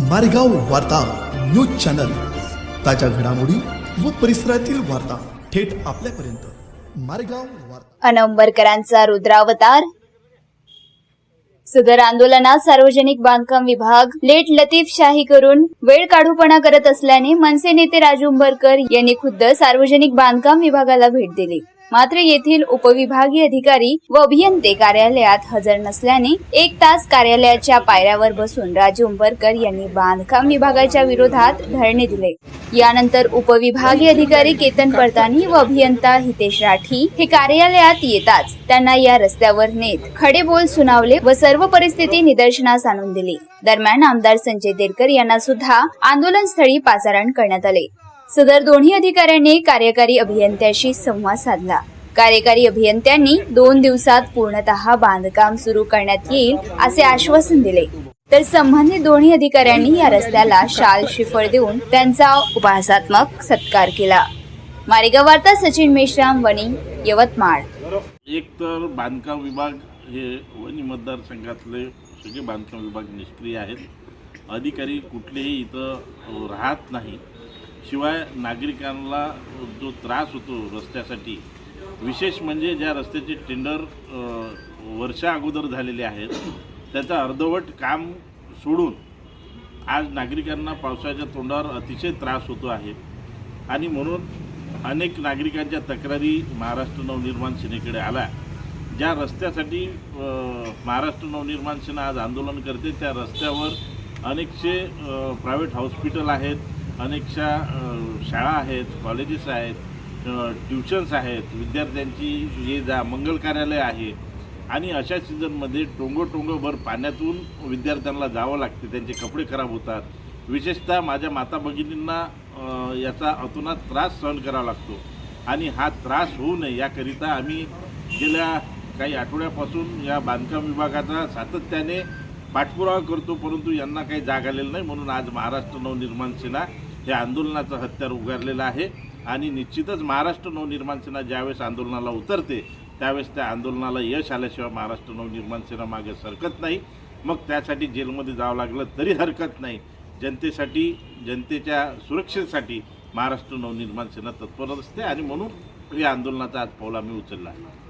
मारेगाव वार्ता news channel. ताज्या घडामोडी व परिसरातील वार्ता थेट आपल्यापर्यंत. मारेगाव वार्ता. अनंबरकरांचा रुद्रावतार. सदर आंदोलनात सार्वजनिक बांधकाम विभाग लेट लतीफ शाही करून वेळ काढूपणा करत असल्याने मनसे नेते राजू उंबरकर यांनी खुद्द सार्वजनिक बांधकाम विभागाला भेट दिली. मात्र येथील उपविभागीय अधिकारी व अभियंते कार्यालयात हजर नसल्याने एक तास कार्यालयाच्या पायऱ्यावर बसून राजू उंबरकर यांनी बांधकाम विभागाच्या विरोधात धरणे दिले. यानंतर उपविभागीय अधिकारी केतन पडतानी व अभियंता हितेश राठी हे कार्यालयात येताच त्यांना या रस्त्यावर नेत खडे बोल सुनावले व सर्व परिस्थिती निदर्शनास आणून दिली. दरम्यान आमदार संजय देरकर यांना सुद्धा आंदोलनस्थळी पाचारण करण्यात आले. सदर दोन्ही अधिकाऱ्यांनी कार्यकारी अभियंत्याशी संवाद साधला. कार्यकारी अभियंत्यांनी दोन दिवसात पूर्णतः बांधकाम सुरू करण्यात येईल असे आश्वासन दिले. तर संबंधित दोन्ही अधिकाऱ्यांनी या रस्त्याला शाल शिफळ देऊन त्यांचा उपहासात्मक सत्कार केला. मारेगाव वार्ता सचिन मेश्राम वणी यवतमाळ. एक तर बांधकाम विभाग हे वणी मतदारसंघातले सगळे बांधकाम विभाग निष्क्रिय आहेत. अधिकारी कुठलेही इथं राहत नाही. शिवाय नागरिकांना जो त्रास होतो रस्त्यासाठी विशेष म्हणजे ज्या रस्त्याचे टेंडर वर्षा अगोदर झालेले आहेत त्याचं अर्धवट काम सोडून आज नागरिकांना पावसाच्या तोंडावर अतिशय त्रास होतो आहे. आणि म्हणून अनेक नागरिकांच्या तक्रारी महाराष्ट्र नवनिर्माण सेनेकडे आल्या. ज्या रस्त्यासाठी महाराष्ट्र नवनिर्माण सेना आज आंदोलन करते त्या रस्त्यावर अनेकशे प्रायव्हेट हॉस्पिटल आहेत. अनेकशा शाळा आहेत कॉलेजेस आहेत ट्युशन्स आहेत विद्यार्थ्यांची ये जा मंगल कार्यालय आहे आणि अशा सीझनमध्ये टोंगोटोंगोभर पाण्यातून विद्यार्थ्यांना जावं लागते त्यांचे कपडे खराब होतात. विशेषतः माझ्या माता भगिनींना याचा अतुनात त्रास सहन करावा लागतो आणि हा त्रास होऊ नये याकरिता आम्ही गेल्या काही आठवड्यापासून या बांधकाम विभागाचा सातत्याने पाठपुरावा करतो परंतु यांना काही जाग आलेलं नाही. म्हणून आज महाराष्ट्र नवनिर्माण सेना हे आंदोलनाचं हत्यार उगारलेलं आहे. आणि निश्चितच महाराष्ट्र नवनिर्माण सेना ज्यावेळेस आंदोलनाला उतरते त्यावेळेस त्या आंदोलनाला यश आल्याशिवाय महाराष्ट्र नवनिर्माण सेना मागे सरकत नाही. मग त्यासाठी जेलमध्ये जावं लागलं तरी हरकत नाही. जनतेसाठी जनतेच्या सुरक्षेसाठी महाराष्ट्र नवनिर्माण सेना तत्पर असते. आणि म्हणून या आंदोलनाचा आज पाऊल आम्ही उचलला आहे.